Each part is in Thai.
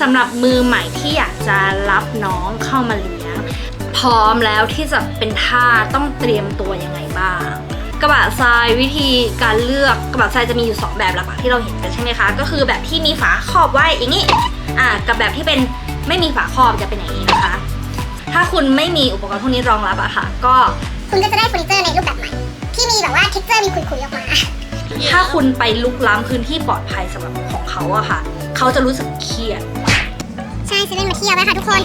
สำหรับมือใหม่ที่อยากจะรับน้องเข้ามาเลี้ยง พร้อมแล้วที่จะเป็นท่าสต้องเตรียมตัวยังไงบ้าง กระบะทรายวิธีการเลือกกระบะทรายจะมีอยู่ 2 แบบหลักๆที่เราเห็นกันใช่ไหมคะ ก็คือแบบที่มีฝาครอบไว้อย่างนี้อ่ากับแบบที่เป็นไม่มีฝาครอบจะเป็นอย่างนี้นะคะ ถ้าคุณไม่มีอุปกรณ์พวกนี้รองรับอะค่ะ ก็คุณก็จะได้เฟอร์นิเจอร์ในรูปแบบใหม่ที่มีแบบว่าเท็กเจอร์มีคุยๆออกมาถ้าคุณไปลุกล้ำพื้นที่ปลอดภัยสำหรับของเขาอะค่ะ เขาจะรู้สึกเครียด ใช่เซเว่นมาเที่ยวไหมคะทุกคน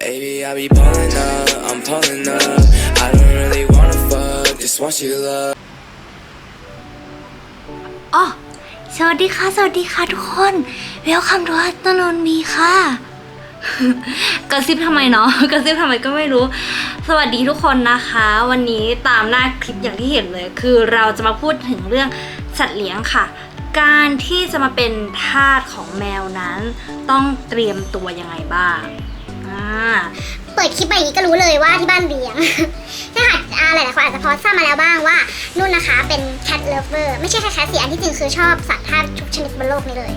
Baby, I be pulling up, I'm pulling up. I don't really wanna fuck, just want you to love. อ๋อสวัสดีค่ะ สวัสดีค่ะทุกคน เวลคัมทูฮัตนนมีค่ะ กระซิบทำไมเนาะกระซิบทำไมก็ไม่รู้ สวัสดีทุกคนนะคะ วันนี้ตามหน้าคลิปอย่างที่เห็นเลย คือเราจะมาพูดถึงเรื่องสัตว์เลี้ยงค่ะ การที่จะมาเป็นทาสของแมวนั้น ต้องเตรียมตัวยังไงบ้างอ่าเปิดคลิปไปอย่างนี้ก็รู้เลยว่าที่บ้านเลี้ยง ถ้าหากอ่าหลายๆคนอาจจะพอทราบมาแล้วบ้างว่านุ่นนะคะเป็น cat lover ไม่ใช่แค่ cat สิอันที่จริงคือชอบสัตว์ทาสทุกชนิดบนโลกนี้เลย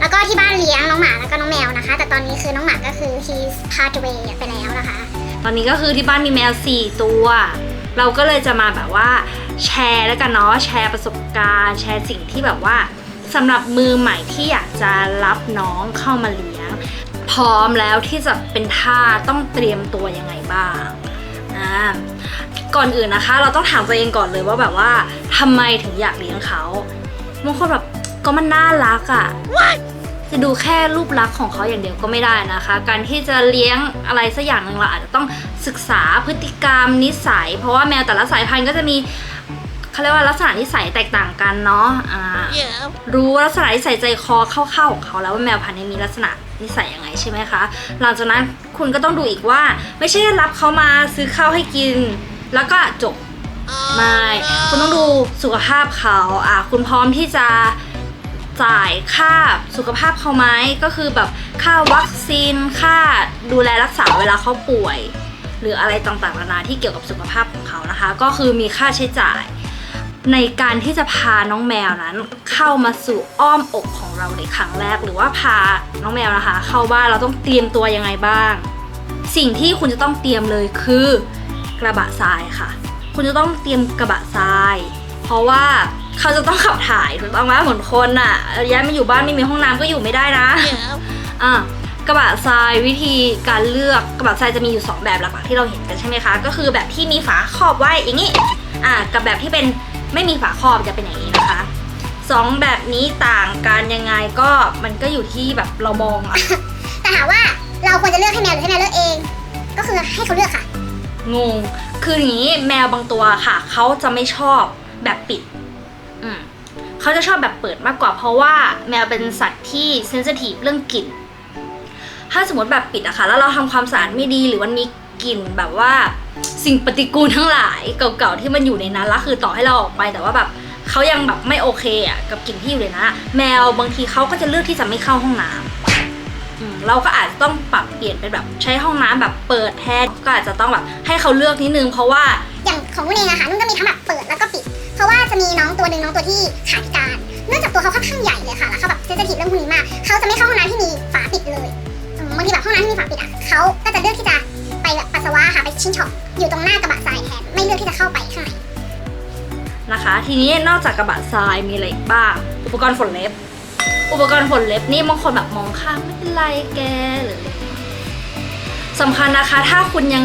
แล้วก็ที่บ้านเลี้ยงน้องหมาแล้วก็น้องแมวนะคะ แต่ตอนนี้คือน้องหมาก็คือ he's passed away ไปแล้วนะคะ ตอนนี้ก็คือที่บ้านมีแมว 4 ตัว เราก็เลยจะมาแบบว่า แชร์แล้วกันเนาะแชร์ประสบการณ์ แชร์สิ่งที่แบบว่าสำหรับมือใหม่ที่อยากจะรับน้องเข้ามาเลี้ยง พร้อมแล้วที่จะเป็นท่าต้องเตรียมตัวยังไงบ้างอ่าก่อนอื่นนะคะ เราต้องถามตัวเองก่อนเลยว่าแบบว่าทำไมถึงอยากเลี้ยงเขาบางคนแบบก็มันน่ารักอะ่ะจะดูแค่รูปลักษณ์ของเขาอย่างเดียวก็ไม่ได้นะคะ การที่จะเลี้ยงอะไรสักอย่างหนึ่งเราอาจจะต้องศึกษาพฤติกรรมนิสัย เพราะว่าแมวแต่ละสายพันธุ์ก็จะมี เขาเรียกว่าลักษณะนิสัยแตกต่างกันเนาะอ่ารู้ลักษณะนิสัยใจคอเข้าๆของเขาแล้วว่าแมวพันธุ์นี้มีลักษณะนิสัยยังไงใช่ไหมคะ หลังจากนั้นคุณก็ต้องดูอีกว่า ไม่ใช่รับเขามาซื้อข้าวให้กิน แล้วก็จบไม่คุณต้องดูสุขภาพเขาอะคุณพร้อมที่จะจ่ายค่าสุขภาพเขาไหมก็คือแบบค่าวัคซีนค่าดูแลรักษาเวลาเขาป่วย หรืออะไรต่างๆนานาที่เกี่ยวกับสุขภาพของเขานะคะ ก็คือมีค่าใช้จ่าย ในการที่จะพาน้องแมวนั้น เข้ามาสู่อ้อมอกของเราในครั้งแรก หรือว่าพาน้องแมวนะคะ เข้าบ้านเราต้องเตรียมตัวยังไงบ้าง สิ่งที่คุณจะต้องเตรียมเลยคือกระบะทรายค่ะ คุณจะต้องเตรียมกระบะทราย เพราะว่าเขาจะต้องขับถ่ายถูกต้องไหมเหมือนคนอะ่ะย้ายมาอยู่บ้านไม่มีห้องน้ำก็อยู่ไม่ได้นะอะกระบะทรายวิธีการเลือกกระบะทรายจะมีอยู่ 2 แบบหลักๆที่เราเห็นกันใช่ไหมคะ ก็คือแบบที่มีฝาครอบไว้อย่างนี้อะกับแบบที่เป็น ไม่มีฝาครอบจะเป็นอย่างนี้นะคะสองแบบนี้ต่างกันยังไงก็มันก็อยู่ที่แบบเรามองอะแต่ถามว่าเราควรจะเลือกให้แมวหรือให้แมวเลือกเอง ก็คือให้เขาเลือกค่ะ งง คืออย่างนี้แมวบางตัวค่ะ เขาจะไม่ชอบแบบปิด อืมเขาจะชอบแบบเปิดมากกว่าเพราะว่าแมวเป็นสัตว์ที่เซนซิทีฟเรื่องกลิ่น ถ้าสมมติแบบปิดอะค่ะ แล้วเราทำความสะอาดไม่ดีหรือมันมีกลิ่นแบบว่า สิ่งปฏิกูลทั้งหลายเก่าๆที่มันอยู่ในนั้นแล้วคือต่อให้เราออกไปแต่ว่าแบบเขายังแบบไม่โอเคอะกับกลิ่นที่อยู่ในนั้นอะแมวบางทีเขาก็จะเลือกที่จะไม่เข้าห้องน้ำอืมเราก็อาจจะต้องปรับเปลี่ยนเป็นแบบใช้ห้องน้ำแบบเปิดแทนก็อาจจะต้องแบบให้เขาเลือกนิดนึงเพราะว่า อย่างของนุ่นเองอะค่ะนุ่นก็มีทั้งแบบเปิดแล้วก็ปิด เพราะว่าจะมีน้องตัวหนึ่งน้องตัวที่ขาพิการ เนื่องจากตัวเขาค่อนข้างใหญ่เลยค่ะ แล้วเขาแบบเซนซิทีฟเรื่องพวกนี้มาก เขาจะไม่เข้าห้องน้ำที่มีฝาปิดเลยอืมบางทีแบบห้องน้ำที่มีฝาปิดอะเขาก็จะเลือกที่จะ ปัสสาวะค่ะไปชิงช็อปอยู่ตรงหน้ากระบะทรายแทนไม่เลือกที่จะเข้าไปข้างในนะคะ ทีนี้นอกจากกระบะทรายมีอะไรอีกบ้าง อุปกรณ์ฝนเล็บ อุปกรณ์ฝนเล็บนี่บางคนแบบมองข้ามไม่เป็นไรแกหรือสำคัญนะคะ ถ้าคุณยัง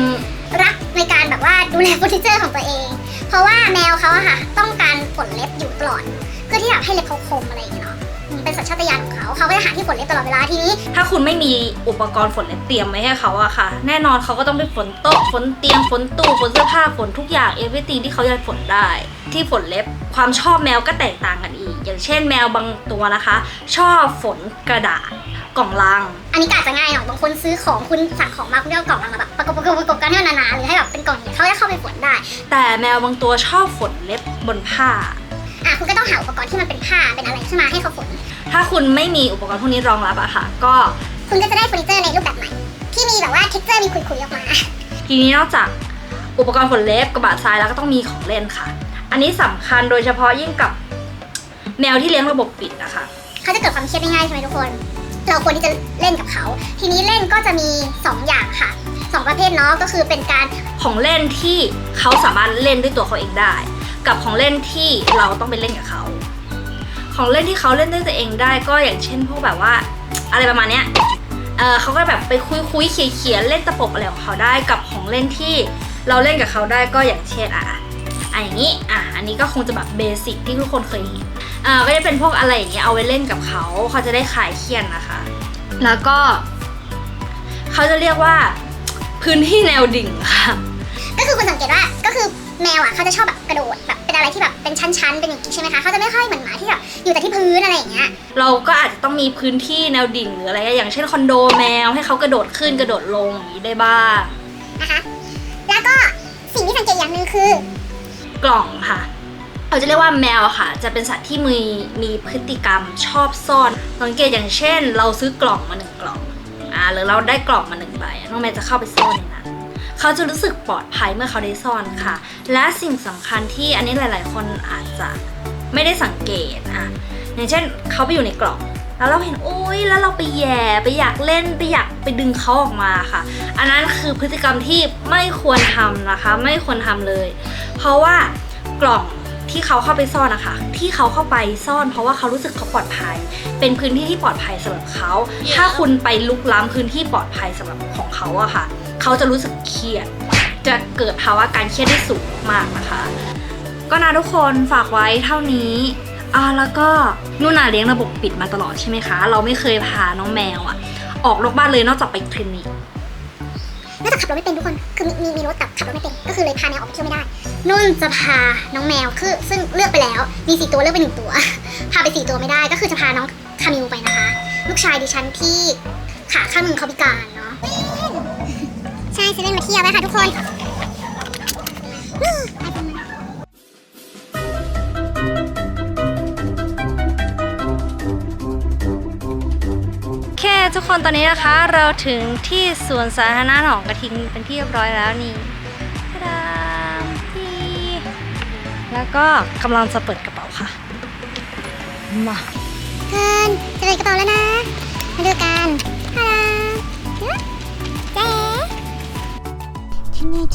รักในการแบบว่าดูแลเฟอร์นิเจอร์ของตัวเอง เพราะว่าแมวเขาอะค่ะ ต้องการฝนเล็บอยู่ตลอดเพื่อที่แบบให้เล็บเขาคมอะไรอย่างเงี้ยเนาะ เป็นสัญชาตญาณของเขา เขาก็จะหาที่ฝนเล็บตลอดเวลาทีนี้ ถ้าคุณไม่มีอุปกรณ์ฝนเล็บเตรียมไว้ให้เขาอะค่ะ แน่นอนเขาก็ต้องไปฝนโต๊ะฝนเตียงฝนตู้ฝนเสื้อผ้าฝนทุกอย่างเอเวอร์ตีที่เขาจะฝนได้ ที่ฝนเล็บความชอบแมวก็แตกต่างกันอีก อย่างเช่นแมวบางตัวนะคะ ชอบฝนกระดาษกล่องลัง อันนี้ก็อาจจะง่ายหน่อยบางคนซื้อของคุณสั่งของมาคุณก็เอากล่องมาแบบประกบประกบประกบกันให้มันหนาๆหรือให้แบบเป็นกล่องอย่างเงี้ยเขาจะเข้าไปฝนได้ แต่แมวบางตัวชอบฝนเล็บบนผ้าอะคุณก็ต้องหาอุปกรณ์ที่มันเป็นผ้าเป็นอะไรขึ้นมาให้เขาฝน ถ้าคุณไม่มีอุปกรณ์พวกนี้รองรับอะค่ะ ก็คุณก็จะได้เฟอร์นิเจอร์ในรูปแบบใหม่ ที่มีแบบว่าเท็กเจอร์มีคุยๆออกมา ทีนี้นอกจากอุปกรณ์ฝนเล็บกระบะทรายแล้วก็ต้องมีของเล่นค่ะ อันนี้สำคัญโดยเฉพาะยิ่งกับแมวที่เลี้ยงระบบปิดอะค่ะเขาจะเกิดความเครียดได้ง่ายใช่ไหมทุกคน เราควรที่จะเล่นกับเขา ทีนี้เล่นก็จะมี 2 อย่างค่ะ 2 ประเภทเนาะก็คือเป็นการของเล่นที่เขาสามารถเล่นด้วยตัวเขาเองได้ กับของเล่นที่เราต้องไปเล่นกับเขา ของเล่นที่เขาเล่นด้วยตัวเองได้ก็อย่างเช่นพวกแบบว่าอะไรประมาณเนี้ยเออเขาก็แบบไปคุยคุยๆเขียเขียนๆเล่นตะปบอะไรของเขาได้กับของเล่นที่เราเล่นกับเขาได้ก็อย่างเช่นอะอะอย่างนี้อะอันนี้ก็คงจะแบบเบสิกที่ทุกคนเคยเห็นอ่าก็จะเป็นพวกอะไรอย่างเงี้ยเอาไว้เล่นกับเขาเขาจะได้คลายเครียดนะคะ แล้วก็เขาจะเรียกว่าพื้นที่แนวดิ่งค่ะก็คือคุณสังเกตว่าก็คือแมวอะเขาจะชอบแบบกระโดดแบบ อะไรที่แบบเป็นชั้นๆเป็นอย่างนี้ใช่ไหมคะเขาจะไม่ค่อยเหมือนหมาที่แบบอยู่แต่ที่พื้นอะไรอย่างเงี้ยเราก็อาจจะต้องมีพื้นที่แนวดิ่งหรืออะไรอย่างเช่นคอนโดแมวให้เขากระโดดขึ้นกระโดดลงอย่างนี้ได้บ้างนะคะแล้วก็สิ่งที่สังเกตอย่างหนึ่งคือกล่องค่ะเราจะเรียกว่าแมวอะค่ะ จะเป็นสัตว์ที่มีมีพฤติกรรมชอบซ่อนสังเกตอย่างเช่น เราซื้อกล่องมาหนึ่งกล่องอ่าหรือเราได้กล่องมาหนึ่งใบอะน้องแมวจะเข้าไปซ่อนในนั้น เขาจะรู้สึกปลอดภัยเมื่อเขาได้ซ่อนค่ะ และสิ่งสำคัญที่อันนี้หลาย ๆ คนอาจจะไม่ได้สังเกตอะอย่างเช่นเขาไปอยู่ในกล่องแล้วเราเห็นโอ๊ยแล้วเราไปแย่ไปอยากเล่นไปอยากไปดึงเขาออกมาค่ะ อันนั้นคือพฤติกรรมที่ไม่ควรทำนะคะ ไม่ควรทำเลย เพราะว่ากล่องที่เขาเข้าไปซ่อนนะคะ ที่เขาเข้าไปซ่อน เพราะว่าเขารู้สึกเขาปลอดภัย เป็นพื้นที่ที่ปลอดภัยสำหรับเขา ถ้าคุณไปลุกล้ำพื้นที่ปลอดภัยสำหรับของเขาอะค่ะ เขาจะรู้สึกเครียด จะเกิดภาวะการเครียดได้สูงมากนะคะ ก็นะทุกคนฝากไว้เท่านี้อ่าแล้วก็นุ่นน่ะเลี้ยงระบบปิดมาตลอดใช่ไหมคะ เราไม่เคยพาน้องแมวอะออกนอกบ้านเลยนอกจากไปคลินิกนอกจากขับรถไม่เป็นทุกคน คือมีมีมีรถแต่ขับรถไม่เป็น ก็คือเลยพาแมวออกไปเที่ยวไม่ได้ นุ่นจะพาน้องแมวคือซึ่งเลือกไปแล้ว มีสี่ตัวเลือกไปหนึ่งตัว พาไปสี่ตัวไม่ได้ ก็คือจะพาน้องคามิวไปนะคะ ลูกชายดิฉันที่ขาข้างหนึ่งเขาพิการเนาะ ใช่จะเล่นมาเที่ยวนะคะทุกคนโอเคทุกคนตอนนี้นะคะเราถึงที่สวนสาธารณะหนองกระทิงเป็นที่เรียบร้อยแล้วนี่ทะดามนี่แล้วก็กำลังจะเปิดกระเป๋าค่ะมาเกินจะเลยกระเป๋าแล้วนะมาดูกัน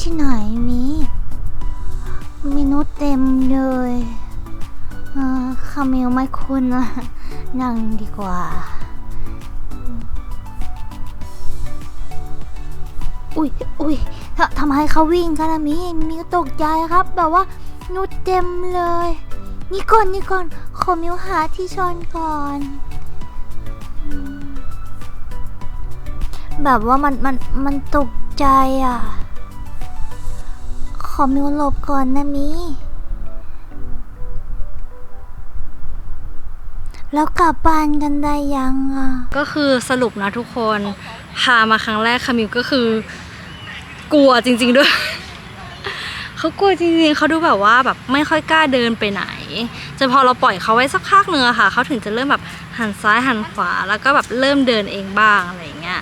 ที่ไหนมีมีนุษย์เต็มเลยอคาเมลไม่คุ้นนะนั่งดีกว่า อุ้ยอุ้ยทำไมเขาวิ่งกันอะมีมีก็ตกใจครับแบบว่านุษย์เต็มเลย นี่ก่อนนี่ก่อน ขอมิวหาที่ชอนก่อน แบบว่ามันมันมันตกใจอะ ขอมิวหลบก่อนนะมีแล้วกลับบ้านกันได้ยังอะ ก็คือสรุปนะทุกคนพามาครั้งแรกคามิวก็คือ กลัวจริง ๆด้วย เขากลัวจริงๆเขาดูแบบว่าแบบไม่ค่อยกล้าเดินไปไหนจนพอเราปล่อยเขาไว้สักพักเนื้อะค่ะ เขาถึงจะเริ่มแบบหันซ้ายหันขวาแล้วก็แบบเริ่มเดินเองบ้างอะไรอย่างเงี้ย